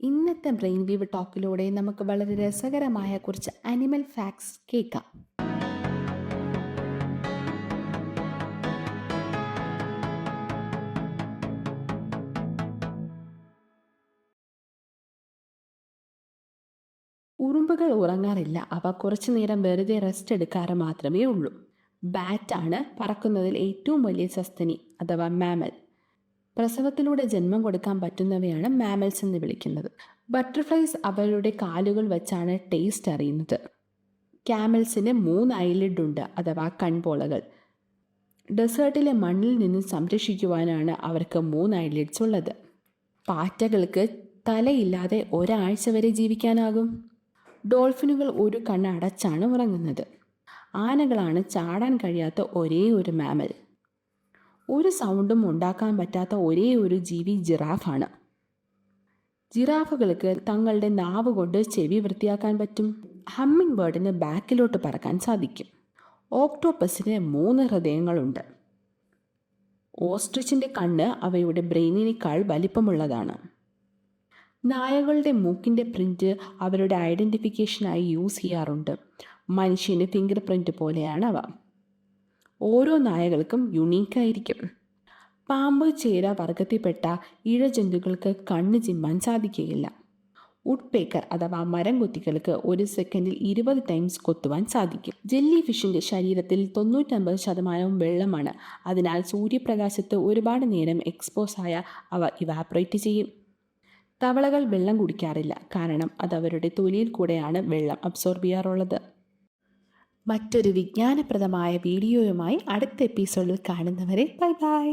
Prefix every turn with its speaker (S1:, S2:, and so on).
S1: ഇന്നത്തെ brain we've ടോക്കിലൂടെ നമുക്ക് വളരെ രസകരമായ കുറച്ച് അനിമൽ ഫാക്ട്സ് കേൾക്കാം. ഉറുമ്പുകൾ ഉറങ്ങാറില്ല. അവ കുറച്ചു നേരം വെറുതെ റെസ്റ്റ് എടുക്കാറ് മാത്രമേ ഉള്ളൂ. ബാറ്റാണ് പറക്കുന്നതിൽ ഏറ്റവും വലിയ സസ്തനി അഥവാ മാമൽ പ്രസവത്തിലൂടെ ജന്മം കൊടുക്കാൻ പറ്റുന്നവയാണ് മാമൽസ് എന്ന് വിളിക്കുന്നത്. ബട്ടർഫ്ലൈസ് അവരുടെ കാലുകൾ വെച്ചാണ് ടേസ്റ്റ് അറിയുന്നത്. ക്യാമൽസിന് മൂന്ന് ഐലിഡ് ഉണ്ട് അഥവാ കൺപോളകൾ. ഡെസേർട്ടിലെ മണ്ണിൽ നിന്ന് സംരക്ഷിക്കുവാനാണ് അവർക്ക് മൂന്ന് ഐലിഡ്സ് ഉള്ളത്. പാറ്റകൾക്ക് തലയില്ലാതെ ഒരാഴ്ച വരെ ജീവിക്കാനാകും. ഡോൾഫിനുകൾ ഒരു കണ്ണ് അടച്ചാണ് ഉറങ്ങുന്നത്. ആനകളാണ് ചാടാൻ കഴിയാത്ത ഒരേ ഒരു മാമൽ ഒരു സൗണ്ടും ഉണ്ടാക്കാൻ പറ്റാത്ത ഒരേ ഒരു ജീവി ജിറാഫാണ്. ജിറാഫുകൾക്ക് തങ്ങളുടെ നാവ് കൊണ്ട് ചെവി വൃത്തിയാക്കാൻ പറ്റും. ഹമ്മിങ് ബേർഡിന് ബാക്കിലോട്ട് പറക്കാൻ സാധിക്കും. ഓക്ടോപ്പസിന് മൂന്ന് ഹൃദയങ്ങളുണ്ട്. ഓസ്ട്രിച്ചിന്റെ കണ്ണ് അവയുടെ ബ്രെയിനിനേക്കാൾ വലിപ്പമുള്ളതാണ്. നായകളുടെ മൂക്കിന്റെ പ്രിന്റ് അവരുടെ ഐഡന്റിഫിക്കേഷനായി യൂസ് ചെയ്യാറുണ്ട്. മനുഷ്യന് ഫിംഗർ പ്രിന്റ് പോലെയാണ് അവ. ഓരോ നായകൾക്കും യുണീക്കായിരിക്കും പാമ്പ് ചേര വർഗത്തിൽപ്പെട്ട ഇഴജന്തുക്കൾക്ക് കണ്ണ് ചിമ്മാൻ സാധിക്കുകയില്ല. വുഡ് പേക്കർ അഥവാ മരം കൊത്തികൾക്ക് ഒരു സെക്കൻഡിൽ ഇരുപത് ടൈംസ് കൊത്തുവാൻ സാധിക്കും. ജെല്ലി ഫിഷിന്റെ ശരീരത്തിൽ തൊണ്ണൂറ്റമ്പത് ശതമാനവും വെള്ളമാണ്. അതിനാൽ സൂര്യപ്രകാശത്ത് ഒരുപാട് നേരം എക്സ്പോസ് ആയ അവ ഇവാപ്രേറ്റ് ചെയ്യും. തവളകൾ വെള്ളം കുടിക്കാറില്ല. കാരണം അത് അവരുടെ തൊലിയിൽ കൂടെയാണ് വെള്ളം അബ്സോർബ് ചെയ്യാറുള്ളത്. മറ്റൊരു വിജ്ഞാനപ്രദമായ വീഡിയോയുമായി അടുത്ത എപ്പിസോഡിൽ കാണുന്നവരെ ബൈ ബൈ.